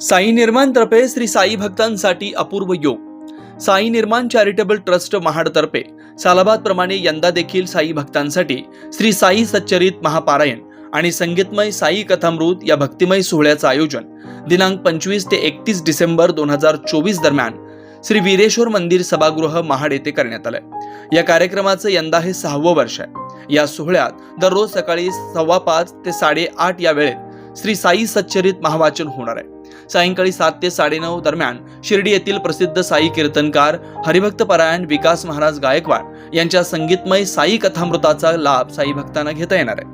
साई निर्माणतर्फे श्री साई भक्तांसाठी अपूर्व योग. साई निर्माण charitable trust महाडतर्फे सालाबाद प्रमाणे यंदा देखील साई भक्तांसाठी श्री साई सच्चरित महापारायण आणि संगीतमय साई कथामृत या भक्तिमय सोहळ्याचं आयोजन दिनांक पंचवीस ते एकतीस डिसेंबर दोन हजार चोवीस दरम्यान श्री वीरेश्वर मंदिर सभागृह महाड येथे करण्यात आलंय. या कार्यक्रमाचं यंदा हे सहावं वर्ष आहे. या सोहळ्यात दररोज सकाळी सव्वा पाच ते साडेआठ या वेळेत श्री साई सच्चरित महावाचन होणार आहे. सायंकाळी सात ते साडेनऊ दरम्यान शिर्डी येथील प्रसिद्ध साई कीर्तनकार हरिभक्त परायण विकास महाराज गायकवाड यांच्या संगीतमय साई कथामृताचा लाभ साई भक्तांना घेता येणार आहे.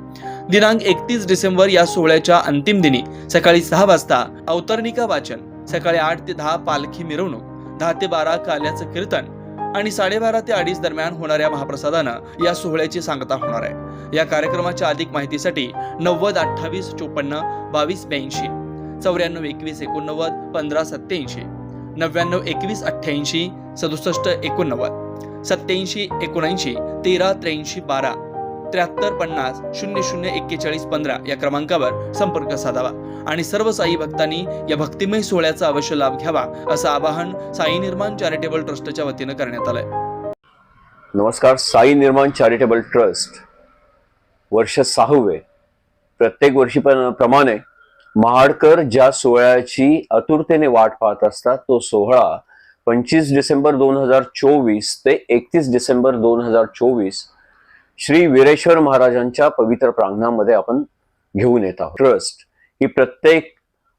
दिनांक एकतीस डिसेंबर या सोहळ्याच्या अंतिम दिनी सकाळी सहा वाजता अवतरणिका वाचन सकाळी आठ ते दहा पालखी मिरवणूक दहा ते बारा काल्याचं कीर्तन आणि साडेबारा ते अडीच दरम्यान होणाऱ्या महाप्रसादानं या सोहळ्याची सांगता होणार आहे. या कार्यक्रमाच्या अधिक माहितीसाठी नव्वद अठ्ठावीस चोपन्न बावीस ब्याऐंशी. चौऱ्याण्णव एकवीस एकोणनव्वद पंधरा सत्याऐंशी नव्याण्णव एकवीस अठ्ठ्याऐंशी सदुसष्ट एकोणनव्वद. सत्याऐंशी एकोणऐंशी तेरा त्र्याऐंशी बारा. त्र्याहत्तर पन्नास शून्य शून्य एक्केचाळीस पंधरा या क्रमांकावर संपर्क साधावा. आणि सर्व साई भक्तांनी या भक्तिमय सोहळ्याचा अवश्य लाभ घ्यावा असं आवाहन साई निर्माण चॅरिटेबल ट्रस्टच्या वतीनं करण्यात आलंय. नमस्कार साई निर्माण चॅरिटेबल ट्रस्ट. वर्ष सहावे. प्रत्येक वर्षी प्रमाणे महाडकर ज्या सोहळ्याची आतुरतेने वाट पाहत असतात तो सोहळा पंचवीस डिसेंबर दोन हजार चोवीस ते एकतीस डिसेंबर दोन हजार चोवीस श्री वीरेश्वर महाराजांच्या पवित्र प्रांगणामध्ये आपण घेऊन येत आहोत. ट्रस्ट ही प्रत्येक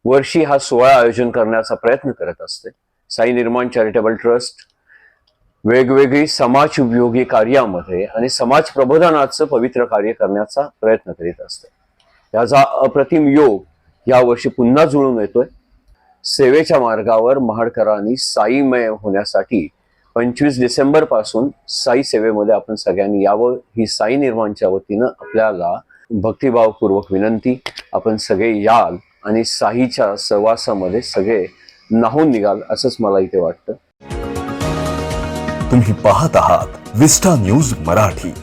वर्षी हा सोहळा आयोजन करण्याचा प्रयत्न करत असते. साई निर्माण चॅरिटेबल ट्रस्ट वेगवेगळी समाज उपयोगी कार्यामध्ये आणि समाज प्रबोधनाचं पवित्र कार्य करण्याचा प्रयत्न करीत असते. याचा अप्रतिम योग यावर्षी पुन्हा जुळून येतोय. सेवेच्या मार्गावर महाडकरांनी साईमय होण्यासाठी पंचवीस डिसेंबरपासून साई सेवेमध्ये आपण सगळ्यांनी यावं. ही साई निर्माणच्या वतीनं आपल्याला भक्तिभावपूर्वक विनंती आपण सगळे याल आणि साईच्या सहवासामध्ये सगळे नाहून निघाल असंच मला इथे वाटतं. तुम्ही पाहत आहात विस्टा न्यूज मराठी.